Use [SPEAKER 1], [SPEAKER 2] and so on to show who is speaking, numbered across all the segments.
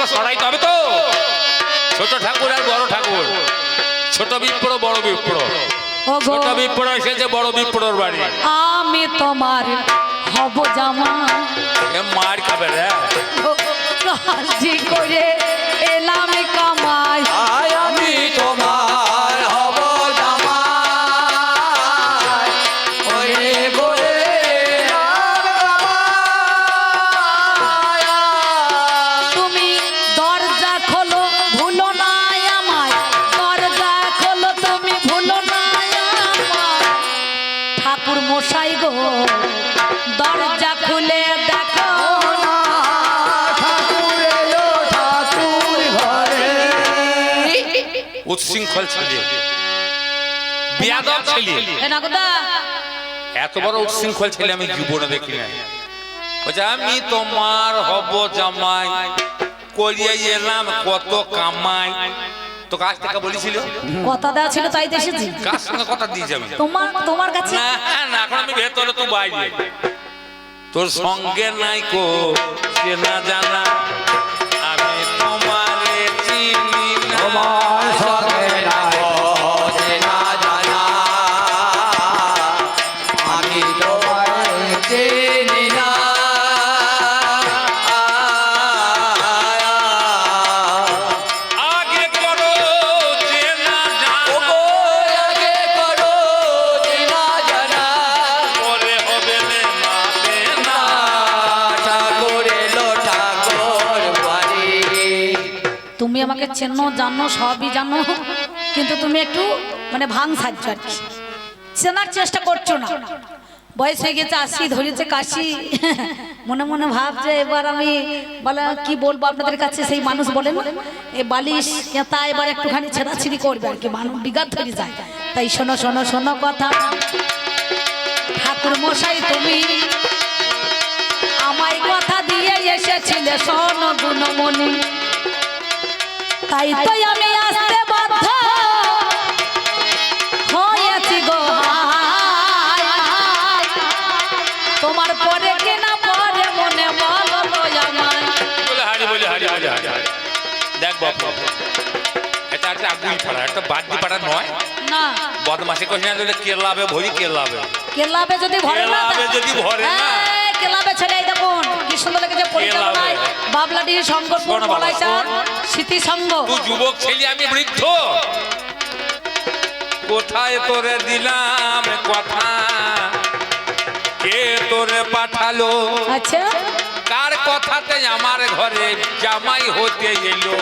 [SPEAKER 1] গুলো সরাইতে হবে তো। ছোট ঠাকুর আর বড় ঠাকুর। ছোট বিপ্র বড় বিপ্র। ছোট বিপ্র এসেছে বড় বিপ্রর বাড়ি।
[SPEAKER 2] আমি তোমার হব জামা।
[SPEAKER 1] এ মার খাবে রে।
[SPEAKER 2] কাজি করে এলাম কামাই।
[SPEAKER 3] আয়
[SPEAKER 1] উচ্ছৃঙ্খল ছেলে বিয়াদব ছেলে এত বড় উচ্ছৃঙ্খল ছেলে আমি জীবনে দেখি নাই। বলছে আমি তোমার হব জামাই করিয়ে এলাম কত কামাই। তো কাছ থেকে বলেছিল?
[SPEAKER 2] কথা দেওয়া ছিল তাই এসেছি।
[SPEAKER 1] কার সঙ্গে কথা দিয়ে যাবে
[SPEAKER 2] তোমার তোমার কাছে।
[SPEAKER 1] না না এখন আমি ভেতরে তো বাইরে। তোর সঙ্গে নাই কো সে না জানা। আমি তোমারে চিনি না।
[SPEAKER 2] আমাকে চেনো, জানো, সবই জানো। কিন্তু তুমি একটু মানে ভাং সাজছো আর কি। চেনার চেষ্টা করছ না। বয়স হয়ে গেছে আসি ধরেছে কাশি। মনে মনে ভাবছে এবার আমি, বলে, কি বলব আপনাদের কাছে? সেই মানুষ বলেন, এ বালিশ, কেতা এবার একটুখানি ছেঁড়াছিড়ি করবে আর কি। মানুষ বিঘাত ধরে যায়। তাই শোনো শোনো শোনো কথা। ঠাকুর মশাই, তুমি আমায় কথা দিয়ে এসেছিলে, শোনো গুণমণি। তাই তো আমি আসতে বাধ্য। হয়েছি গো হায়, হায়। তোমার পরে কিনা পরে মনে বলো।
[SPEAKER 1] দেখ বাবু এটা একটা আগুন পাড়া একটা বাদ্যি পাড়া নয়।
[SPEAKER 2] না।
[SPEAKER 1] বদমাসি করছে না দিলে কেলাবে ভরি কেলাবে
[SPEAKER 2] কেলাবে যদি ভরে না
[SPEAKER 1] কেলাবে যদি ভরে না।
[SPEAKER 2] কেলাবে ছেলে দেখুন। কি সুন্দর লেগেছে পরিচালনায় বাবলাডি শঙ্করপুর বলাইচার
[SPEAKER 1] শোন।
[SPEAKER 2] স্মৃতি সংঘ
[SPEAKER 1] তুই যুবক ছেলে আমি বৃদ্ধ। কোথায় তোরে দিলাম কথা? কে তোরে পাঠালো?
[SPEAKER 2] আচ্ছা।
[SPEAKER 1] কার কথাতে আমার ঘরে জামাই হতে এলো?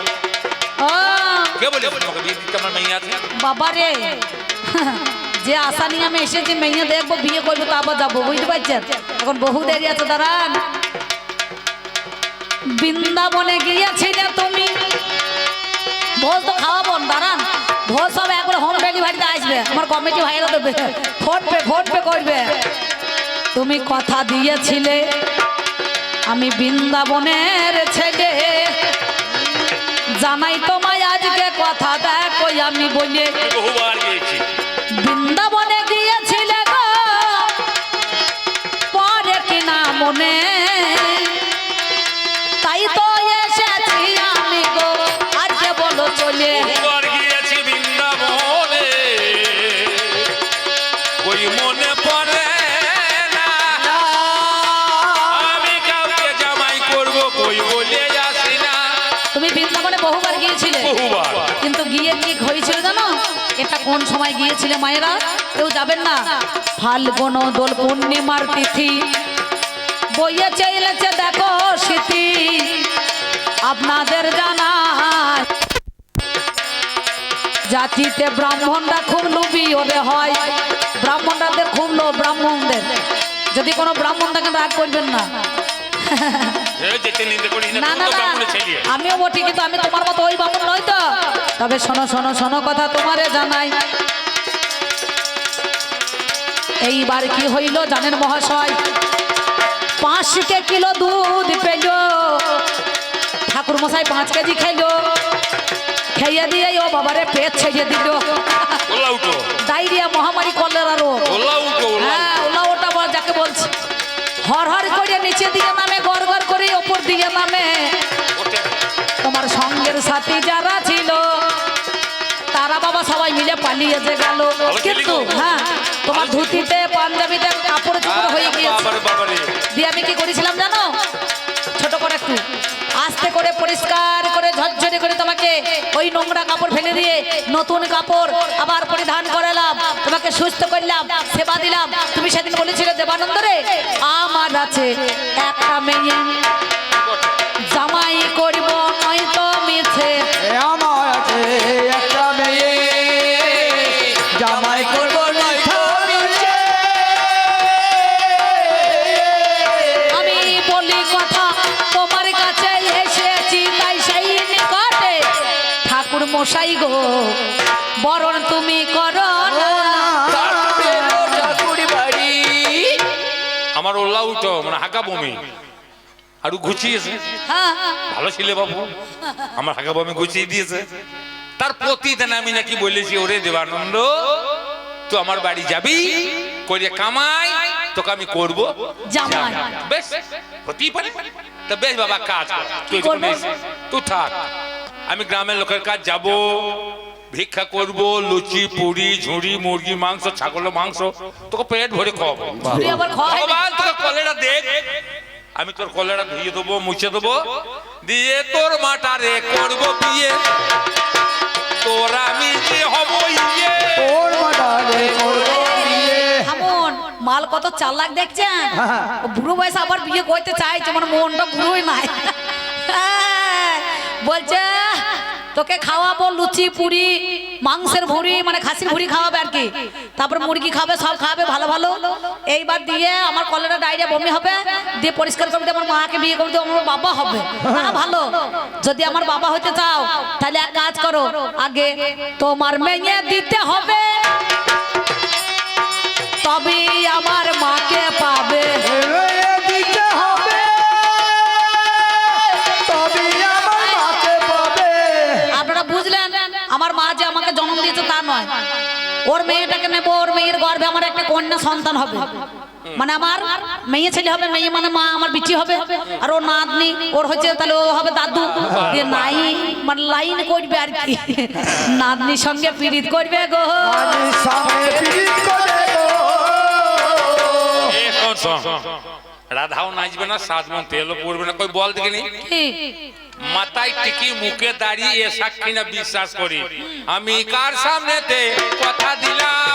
[SPEAKER 1] কে বলে তোমাকে বিয়ে দিতে আমার মেয়ে আছে?
[SPEAKER 2] বাবা রে যে আশা নিয়ে আমি এসেছি মেয়ে দেখব বিয়ে করব তারপর যাব বুঝতে পারছেন? এখন বহু দেরি আছে দাঁড়ান। বৃন্দাবনে গিয়েছিলে তুমি ভোজ তো খাওয়াবো দাঁড়ান। ভোজ সব একবার হোম ডেলিভারিতে আসবে। আমার কমিটি ভাইরা দেবে ফোন পে ফোন পে করবে। তুমি কথা দিয়েছিলে আমি বৃন্দাবনের ছেলে। জানাই তোমায় আজকে কথা দেখো আমি বলে বৃন্দাবনে
[SPEAKER 1] ওই মনে পড়ে না। আমি কাউকে জামাই করব কই বলে আসি না।
[SPEAKER 2] তুমি বৃন্দাবনে বহুবার গিয়েছিলে।
[SPEAKER 1] বহুবার।
[SPEAKER 2] কিন্তু গিয়ে কি হয়েছিল জানো? এটা কোন সময় গিয়েছিলে মায়েরা? কেউ যাবেন না। ফাল্গুন দোল পূর্ণিমার তিথি। বইয়ে চেয়েছে দেখো স্মৃতি। আপনাদের জানা জাতিতে ব্রাহ্মণরা খুব লুবি ওরে হয়। ব্রাহ্মণরাদের খুব লোভ ব্রাহ্মণদের। যদি কোনো ব্রাহ্মণ থাকেন রাগ করবেন না।
[SPEAKER 1] না
[SPEAKER 2] না না
[SPEAKER 1] ব্রাহ্মণের
[SPEAKER 2] আমিও বটি কিন্তু আমি তোমার মতো ওই বামুন নই তো। তবে শোনো শোনো শোনো কথা তোমারে জানাই। এইবার কি হইল জানেন মহাশয়? পাঁচশো কিলো দুধ পেল। ঠাকুর মশাই পাঁচ কেজি খেলো খেয়ে দিয়ে ও বাবারে পেট ছেড়ে দিল।
[SPEAKER 1] ওলা উঠো।
[SPEAKER 2] ডায়রিয়া মহামারী কলেরা রোগ
[SPEAKER 1] ওলা উঠো
[SPEAKER 2] হ্যাঁ ওলা ওটা বল যাকে বলছি। হর হর করে নিচে দিয়ে নামে গড় গড় করে ওপর দিয়ে নামে। তোমার সঙ্গের সাথী যারা ছিল তারা বাবা সবাই মিলে পালিয়েছে গেল। কিন্তু হ্যাঁ তোমার ধুতিতে পাঞ্জাবিতে কাপড় চোপড় হয়ে গিয়েছে। দিয়ে আমি কি করেছিলাম জানো? ছোট করে একটু আস্তে করে পরিষ্কার ঝরঝরে করে তোমাকে ওই নোংরা কাপড় ফেলে দিয়ে নতুন কাপড় আবার পরিধান করালাম। তোমাকে সুস্থ করলাম, সেবা দিলাম। তুমি সেদিন বলেছিলে দেবানন্দরে আমার আছে একটা মেয়ে।
[SPEAKER 1] হাঁকা বমি আর ঘুচিয়েছে।
[SPEAKER 2] হ্যাঁ।
[SPEAKER 1] ভালো ছিলে বাবু। আমার হাঁকা বমি ঘুচিয়ে দিয়েছে। তার প্রতিদিন আমি নাকি বলেছি ওরে দেবানন্দ তুই আমার বাড়ি যাবি? করে কামাই তোকে আমি করব। বেশ হতেই পারে। তা বেশ বাবা কাজ তুই থাক। আমি গ্রামের লোকের কাজ যাব। ভিক্ষা করব লুচি পুরি ঝুড়ি মুরগি মাংস ছাগলের মাংস তোকে পেট ভরে খাওয়াবো। ভগবান কলেরা দেখ। আমি তোর কলেরা ধুয়ে দেবো মুছে দেবো। দিয়ে তোর মাটারে করব বিয়ে। তোর আমি যে হব ইয়ে।
[SPEAKER 3] ওর মাটারে করব
[SPEAKER 2] মাল কত চার লাখ দেখছেন ও বুড়ো বয়স আবার বিয়ে করতে চাইছে মানে মনটা বুড়োই নাই। হ্যাঁ, বলছে তোকে খাওয়াবো লুচি, পুরি, মাংসের ভুড়ি মানে খাসির ভুড়ি খাওয়াবে আর কি। তারপর মুরগি খাবে, সব খাবে ভালো ভালো। এইবার দিয়ে আমার কলেরা ডায়রিয়া বমি হবে, দিয়ে পরিষ্কার করবে আমার মাকে বিয়ে করবে আমার বাবা হবে। ভালো। যদি আমার বাবা হতে চাও, তাহলে এক কাজ করো, আগে তোমার মেয়ে দিতে হবে। তবে আমার মাকে পাবে। কন্যা সন্তান হবে। মানে আমার মেয়ে ছেলে হবে মেয়ে মানে মা আমার বিটি হবে। আর ও নাতনি ওর হচ্ছে তাহলে ও হবে দাদু। নাই মানে লাইন করবে আর কি। নাতনির সঙ্গে পীড়িত করবে গো।
[SPEAKER 1] রাধাও নাচবে না সাজমন তেলও পড়বে না। কই বল দেখিনি?
[SPEAKER 2] কি?
[SPEAKER 1] মাথায় টিকি মুখে দাঁড়িয়ে এ সাক্ষী না বিশ্বাস করি। আমি কার সামনেতে কথা দিলাম?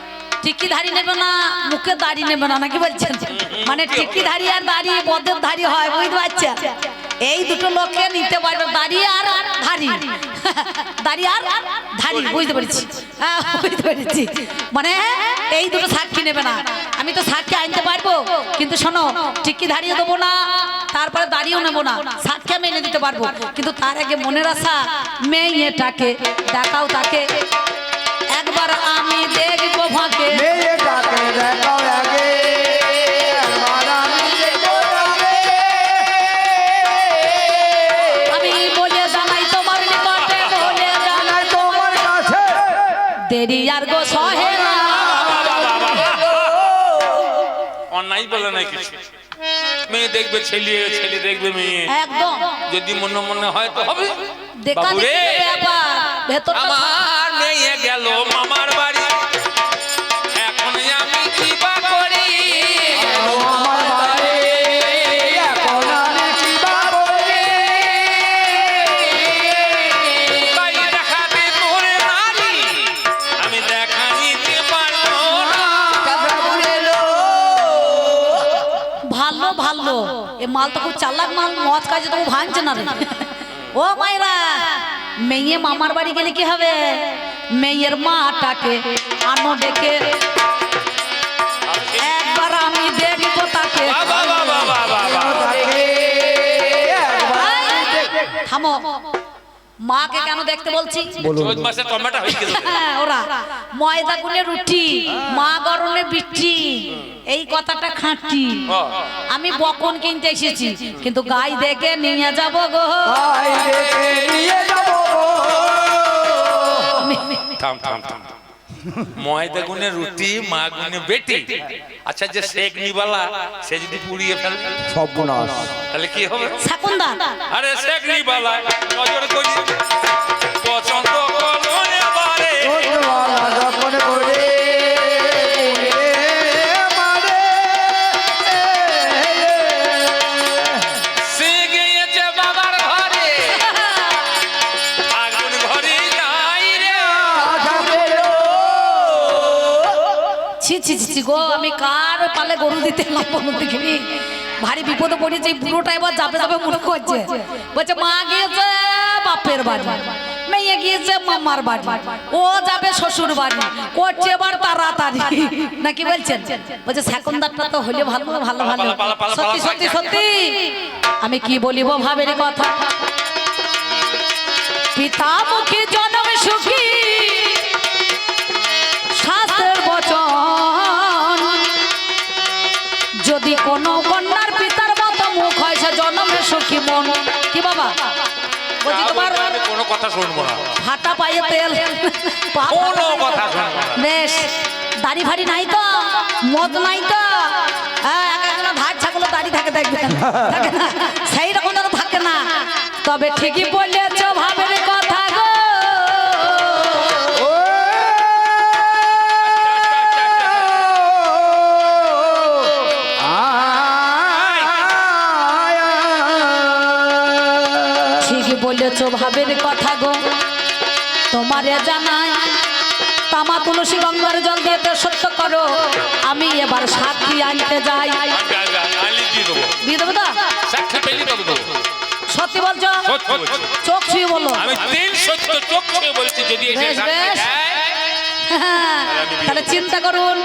[SPEAKER 2] টিকি ধারি নেবে না মুখে দাড়ি নেবে না, নাকি বলছেন? মানে টিকি ধারি আর দাড়ি বদের ধারি হয়, বুঝতে পারছেন? এই দুটো লোককে নিতে পারবে, দাড়ি আর ধারি। দাড়ি আর ধারি, বুঝতে পেরেছি। হ্যাঁ বুঝতে পেরেছি। মানে এই দুটো সাক্ষী নেবে না। আমি তো সাক্ষী আনতে পারব, কিন্তু শোনো টিকি ধারিয়ে দেবো না, তারপরে দাঁড়িয়েও নেব না। সাক্ষী আমি এনে দিতে পারব। কিন্তু তার আগে মনের আশা, মেয়েটাকে, দেখাও তাকে। একবার আমি দেখব ভাকে
[SPEAKER 3] মেয়েটাকে দেখাও আগে। একবার আমি দেখব আগে।
[SPEAKER 2] আমি বলে জানাই তোমার নিকটে বলে জানাই
[SPEAKER 3] তোমার কাছে।
[SPEAKER 2] দেরি আর গো সহে না।
[SPEAKER 1] অন্যায় বলে নাই কিছু? মেয়ে দেখবে ছেলে ছেলে দেখবে মেয়ে।
[SPEAKER 2] একদম।
[SPEAKER 1] যদি মনে মনে হয় তো হবে।
[SPEAKER 2] দেখা
[SPEAKER 1] বাবুরে, আমার মেয়ে গেল মামার
[SPEAKER 2] মাল তো খুব চালাক মাল মদ কাজে তো ভাঙছে না রে। ও মাইরা মেয়ে মামার বাড়ি গেলে কি হবে? মেয়ের মাটাকে আনো ডেকে। একবার আমি দেখব তাকে। থামো। মাকে কেন দেখতে বলছি?
[SPEAKER 1] চৈত মাসে টমেটো হয়ে
[SPEAKER 2] হ্যাঁ, ওরা। ময়দা গুলে রুটি মা গরমে বিটি এই কথাটা খাঁটি। আমি বকন কিনতে এসেছি কিন্তু গাই দেখে নিয়ে যাব গো।
[SPEAKER 3] দেখে নিয়ে যাব গো।
[SPEAKER 1] থাম থাম থাম। ময়দা গুনে রুটি মা গুনে বেটি। আচ্ছা যে শেখ নিবালা সে যদি পুড়িয়ে ফেলে?
[SPEAKER 3] সর্বনাশ
[SPEAKER 1] তাহলে কি হবে? আরে শেখ নিবালা নজর করি
[SPEAKER 2] আমি কার পালে গরু দিতে দেখিনি? ভারী বিপদে পড়েছে এই পুরোটা এবার যাবে যাবে মনে করছে। বলছে মা গিয়েছে বাপের বাড়ি মেয়ে গিয়েছে মামার বাড়ি ও যাবে শ্বশুর বাড়ি করছে এবার তাড়াতাড়ি। নাকি বলছেন? বলছে সেকন্দারটা তো হলে ভালো ভালো ভালো। সত্যি সত্যি সত্যি। আমি কি বলিব ভাবের কথা? পিতা মুখে সুখী মন? কি বাবা? বলছি তোমার
[SPEAKER 1] কোনো কথা শুনব না।
[SPEAKER 2] হাতা পায়ে তেল।
[SPEAKER 1] কোনো কথা শুনব না।
[SPEAKER 2] বেশ। দাড়ি ভাড়ি নাই তো? মদ নাই তো? হ্যাঁ ছাগল দাড়ি থাকে দেখবে না? সেই রকম যেন থাকে না। তবে ঠিকই বললে ভাবের বলেছ ভাবের কথা গো। তোমারে জানাই তামা তুলসী গঙ্গার জল দিয়ে সত্য করো। আমি এবার সাক্ষী আনতে যাই।
[SPEAKER 1] দিয়ে দেবো
[SPEAKER 2] তো? সত্যি বলছো? চোখ ছুঁয়ে বলো।
[SPEAKER 1] আমি তিন সত্য চোখ ছুঁয়ে বলছি যদি
[SPEAKER 2] বেশ, বেশ।
[SPEAKER 1] দেয়,
[SPEAKER 2] তাহলে চিন্তা করুন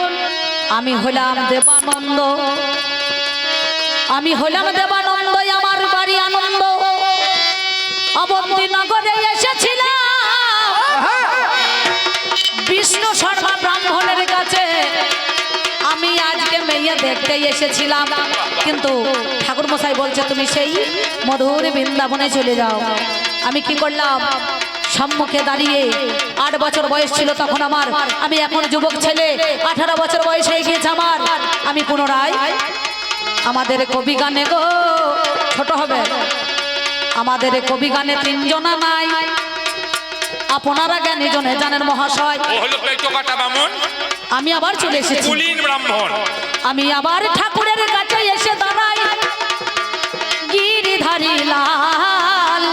[SPEAKER 2] আমি হলাম দেবানন্দ। আমি হলাম দেবানন্দ আমার বাড়ি আনন্দ। নগরে এসেছিলাম। বিষ্ণু শর্মা ব্রাহ্মণের কাছে আমি আজকে মেয়ে দেখতে এসেছিলাম। কিন্তু ঠাকুর মশাই বলছে, তুমি সেই মধুর বৃন্দাবনে চলে যাও। আমি কি করলাম? সম্মুখে দাঁড়িয়ে আট বছর বয়স ছিল তখন আমার। আমি এখন যুবক ছেলে, আঠারো বছর বয়স হয়ে গিয়েছে আমার। আমি পুনরায় আমাদের কবি গানে গো, ছোট হবে। আমাদের কবি গানে তিনজনা নাই। আপনারা জ্ঞানী জনে জানেন মহাশয় আমি আবার চলে এসেছি।
[SPEAKER 1] ব্রাহ্মণ।
[SPEAKER 2] আমি আবার ঠাকুরের কাছে এসে দাঁড়াই। গিরিধারী লাল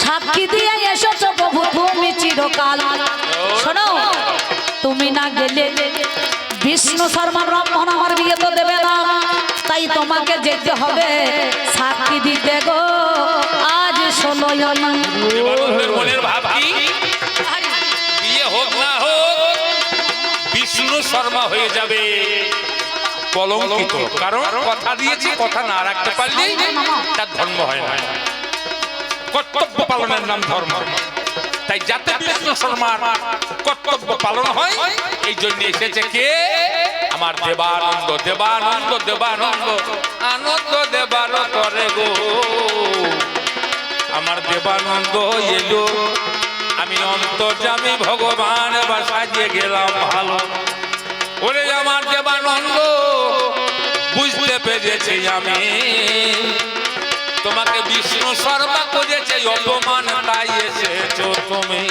[SPEAKER 2] সাক্ষী দিয়ে এসেছ প্রভু তুমি চিরকাল। শোনো তুমি না গেলে বিষ্ণু শর্মা ব্রাহ্মণ আমার বিয়ে তো দেবে না। তাই তোমাকে যেতে হবে। সাক্ষী দিতে গো। আজ
[SPEAKER 1] দেবানন্দের মনের ভাব কি? বিয়ে হোক না হোক, বিষ্ণু শর্মা হয়ে যাবে। কলঙ্কিত। কারণ কথা দিয়েছি, কথা না রাখতে পারলে তার ধর্ম হয় না। কর্তব্য পালনের নাম ধর্ম। তাই যাতে বিষ্ণু শর্মার কর্তব্য পালন হয়, এই জন্য এসেছে কে? আমার দেবানন্দ দেবানন্দ দেবানন্দ, আনন্দ দেবার করে গো। আমার দেবানন্দ এলো। আমি অন্তর্জামী ভগবান বা সাজিয়ে গেলাম ভালো। ওরে আমার দেবানন্দ, বুঝতে পেরেছি আমি। তোমাকে বিষ্ণু শর্মা করেছে অপমান তাই এসেছ তুমি।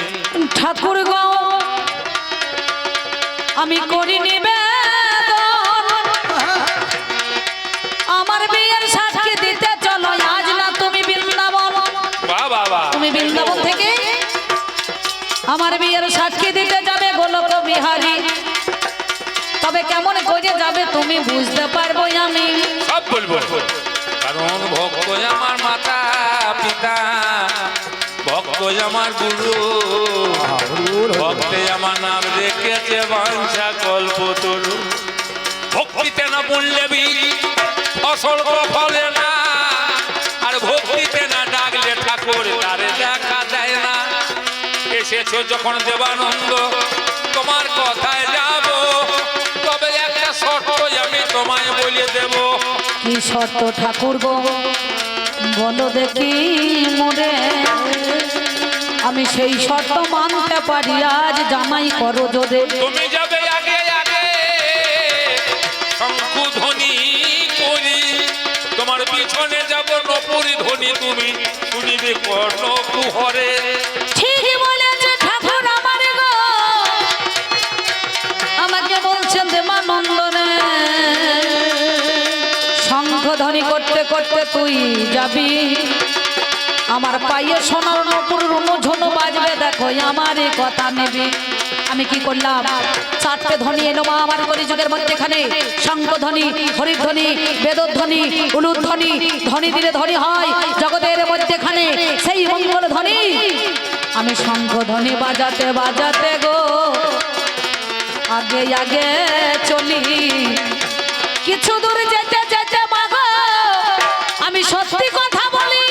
[SPEAKER 2] ঠাকুর গো আমি করি নিবেদন আমার বিয়ের সাক্ষী দিতে যাবে গোলক বিহারী। তবে কেমন করে যাবে তুমি বুঝতে পারব আমি।
[SPEAKER 1] সব বলব। কারণ ভক্ত আমার মাতা, পিতা, ভক্ত আমার গুরু, ভক্তে আমার নাম রেখেছে বাঞ্ছা কল্প তরু ভক্তিতে না বললে ফসল এসেছ যখন দেবানন্দ তোমার কথায় যাব। তবে একটা শর্ত আমি তোমায় বলে দেব।
[SPEAKER 2] কি শর্ত ঠাকুর গো? বলো দেখি মোরে আমি সেই শর্ত মানতে পারি আজ জামাই করো জোরে
[SPEAKER 1] তুমি যাবে আগে আগে। শঙ্কু ধ্বনি করি। তোমার পিছনে যাব নপুরি ধ্বনি তুমি। শুনিবে কর্ণ কুহরে।
[SPEAKER 2] ধ্বনি করতে করতে তুই যাবি। আমার পায়ে সোনার নপুর রুনু ঝুনু বাজবে, দেখো আমার এই কথা নেবি। আমি কি করলাম? চারটে ধ্বনি এলো মা আমার কলিযুগের মধ্যেখানে। শঙ্খ ধ্বনি হরির ধ্বনি বেদর ধ্বনি দিলে ধ্বনি হয় জগতের মধ্যেখানে। সেই মঙ্গল ধ্বনি আমি শঙ্খ ধ্বনি বাজাতে বাজাতে গো। আগে আগে চলি। কিছু দূর যেতে সত্যি কথা বলি,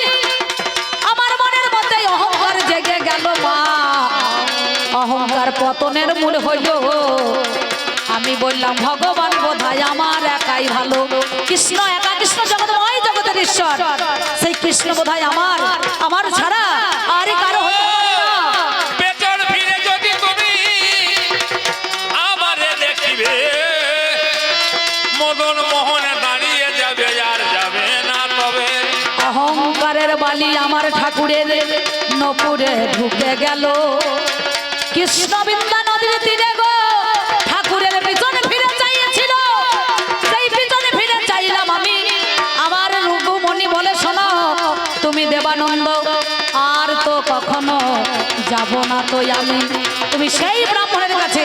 [SPEAKER 2] আমার মনের মধ্যে অহংকার জেগে গেল মা। অহংকার পতনের মূল হইল, আমি বললাম, ভগবান বোধহয় আমার একাই ভালো। কৃষ্ণ একা, কৃষ্ণ জগৎময় জগতের ঈশ্বর। সেই কৃষ্ণ বোধহয় আমার বালি আমার ঠাকুরের নপুরে ঢুকে গেল। কৃষ্ণ বিন্দা নদীর তীরে গো, ঠাকুরের পিছনে ফিরে চাইছিল। সেই পিছনে ফিরে চাইলাম আমি। আমার রূপমণি বলে, শোনো, তুমি দেবানন্দ, আর তো কখনো যাব না তো আমি। তুমি সেই ব্রাহ্মণের কাছে।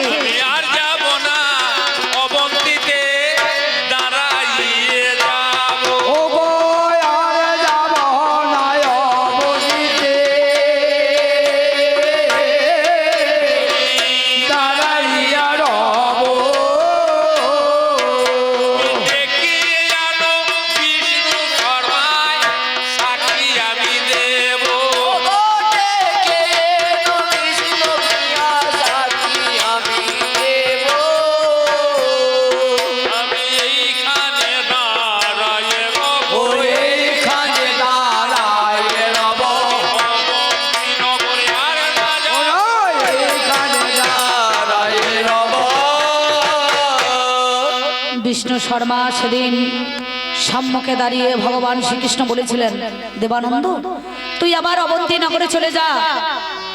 [SPEAKER 2] শর্মা সেদিন সম্মুখে দাঁড়িয়ে ভগবান শ্রীকৃষ্ণ বলেছিলেন, দেবানন্দ, তুই আবার অবন্তী নগরে চলে যা।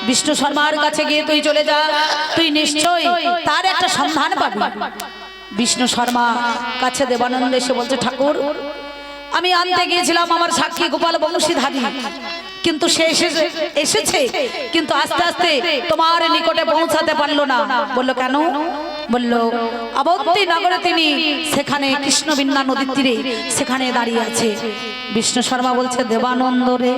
[SPEAKER 2] বিষ্ণু শর্মার কাছে গিয়ে তুই চলে যা। তুই নিশ্চয় তার একটা সন্ধান পাবি। বিষ্ণু শর্মা কাছে দেবানন্দ এসে বলছে, ঠাকুর, আমি আনতে গিয়েছিলাম আমার সাক্ষী গোপাল বংশীধারী কিন্তু সে এসেছে কিন্তু আস্তে আস্তে তোমার নিকটে পৌঁছাতে পারল না। বলল, কেন? বলল, অবন্তী নগরে তিনি সেখানে কৃষ্ণবিন্না নদীর তীরে সেখানে দাঁড়িয়ে আছে। বিষ্ণু শর্মা বলছে, দেবানন্দ রে,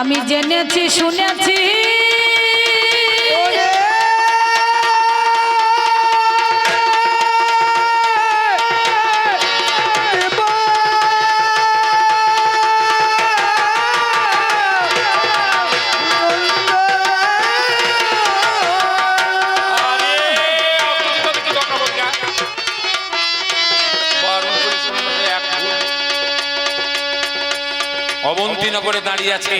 [SPEAKER 2] আমি জেনেছি, শুনেছি
[SPEAKER 1] অবন্তীনগরে দাঁড়িয়ে আছে।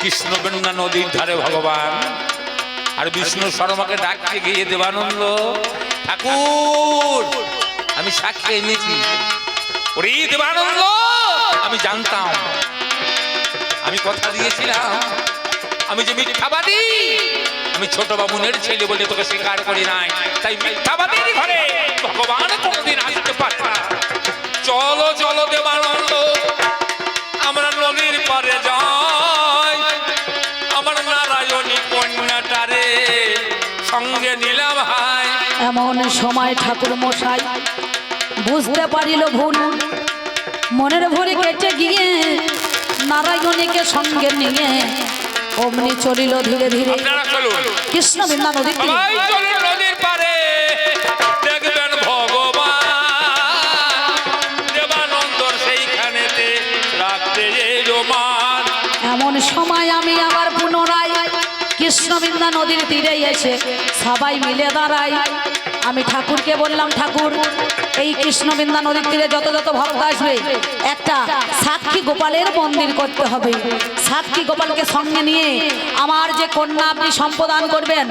[SPEAKER 1] কৃষ্ণবেন্না নদীর ধারে ভগবান। আর বিষ্ণু শর্মাকে ডাকতে গিয়ে দেবানন্দ, ঠাকুর, আমি সাক্ষী এনেছি। ওরে দেবানন্দ, আমি জানতাম। আমি কথা দিয়েছিলাম, আমি যে মিথ্যাবাদী, আমি ছোট বাবুনের ছেলে বলে তোকে স্বীকার করি নাই। তাই মিথ্যাবাদীর ঘরে ভগবান কোনদিন আসতে পারে চলো চলো দেবানন্দ সঙ্গে নিলাম ভাই
[SPEAKER 2] এমন সময় ঠাকুর মশাই বুঝতে পারিল ভুল। মনের ভরে কেটে গিয়ে নারায়ণীকে সঙ্গে নিয়ে অমনি চলিল ধীরে ধীরে কৃষ্ণ বিন্দা নদীর তীরে।
[SPEAKER 1] সবাই চলুন নদীর পারে দেখবেন ভগবান। দেবানন্দর সেইখানেতে রাত্রে
[SPEAKER 2] এমন সময় আমি আবার পুনরায় কৃষ্ণবিন্দা নদীর তীরে এসে সবাই মিলে দাঁড়াই আমি ঠাকুরকে বললাম, ঠাকুর, এই কৃষ্ণবিন্দা নদীর তীরে যত যত ভক্ত আসবে, একটা সাক্ষী গোপালের মন্দির করতে হবে। সাক্ষী গোপালকে সঙ্গে নিয়ে আমার যে কন্যা আপনি সম্প্রদান করবেন,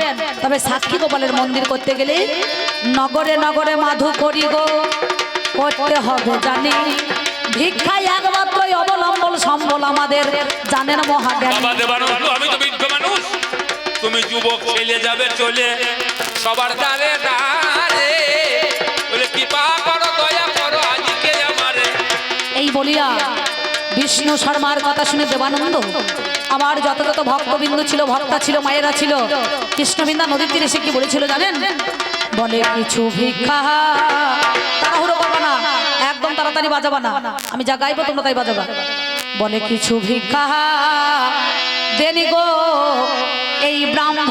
[SPEAKER 2] তবে সাক্ষী গোপালের মন্দির করতে গেলে নগরে নগরে মাধু করি গো, করতে হবে জানি। ভিক্ষায় একমাত্রই অবলম্বন সম্বল আমাদের, জানেন মহাজ্ঞান।
[SPEAKER 1] আমি তো মানুষ। তুমি যুবক ছেলে যাবে চলে। সবার দ্বারে দ্বারে বলে, কৃপা করো, দয়া করো আজকে আমারে।
[SPEAKER 2] এই বলিয়া বিষ্ণু শর্মার কথা শুনে দেবানন্দ, আমার যত যত ভক্তবিন্দু ছিল, ভক্তা ছিল, মায়েরা ছিল, কৃষ্ণবিন্দা নদীর তীরে সে কি বলেছিল জানেন? বলে, কিছু ভিক্ষা, তাড়াহুড়ো করবা না, একদম তাড়াতাড়ি বাজাবা না। আমি যা গাইবো, তোমরা তাই বাজাবা। বলে, কিছু ভিক্ষা, দেনি গো ব্রাহ্মণে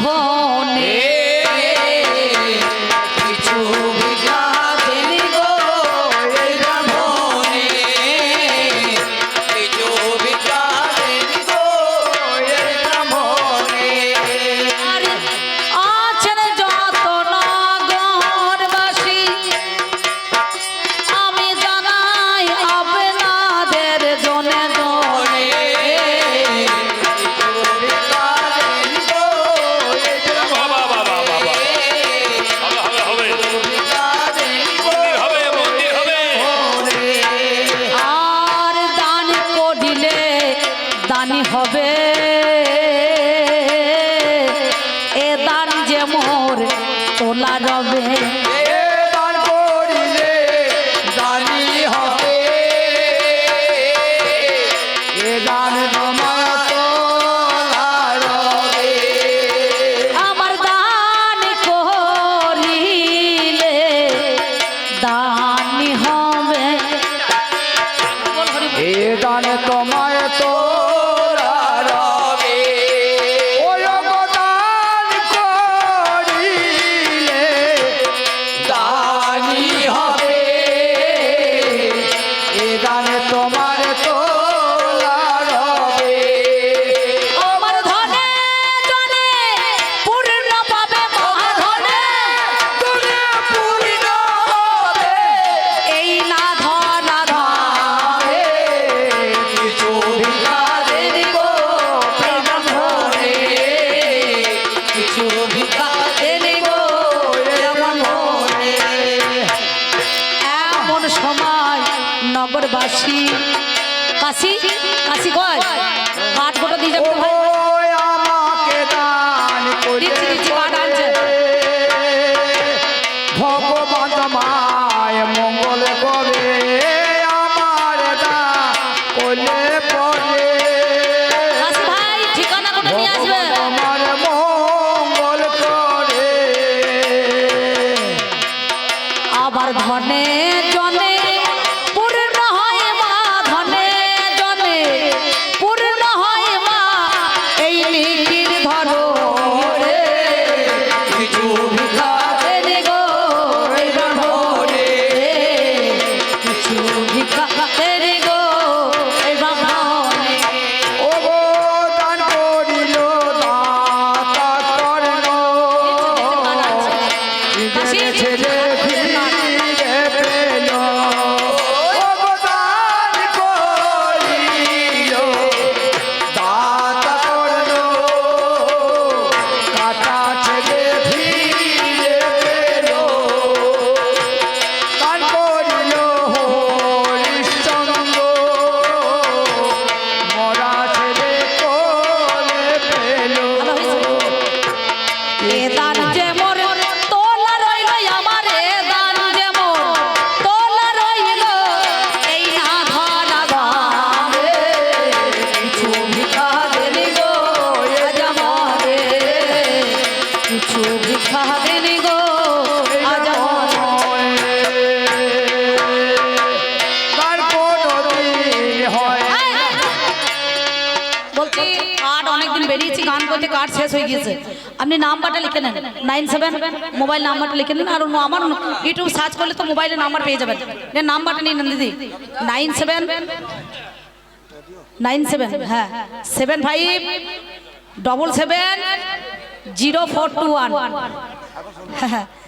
[SPEAKER 2] নগরবাসী কাশি কাশি কয় কাঠ গোটা দিয়ে যাব ভাই। এ দান আপনি নাম্বারটা লিখে নেন। নাইন সেভেন, মোবাইল নাম্বারটা লিখে নেন। আর আমার ইউটিউব সার্চ করলে তো মোবাইলের নাম্বার পেয়ে যাবেন। নাম্বারটা নিয়ে নেন দিদি। নাইন সেভেন নাইন সেভেন হ্যাঁ seven five, double seven, zero four two one. হ্যাঁ সাত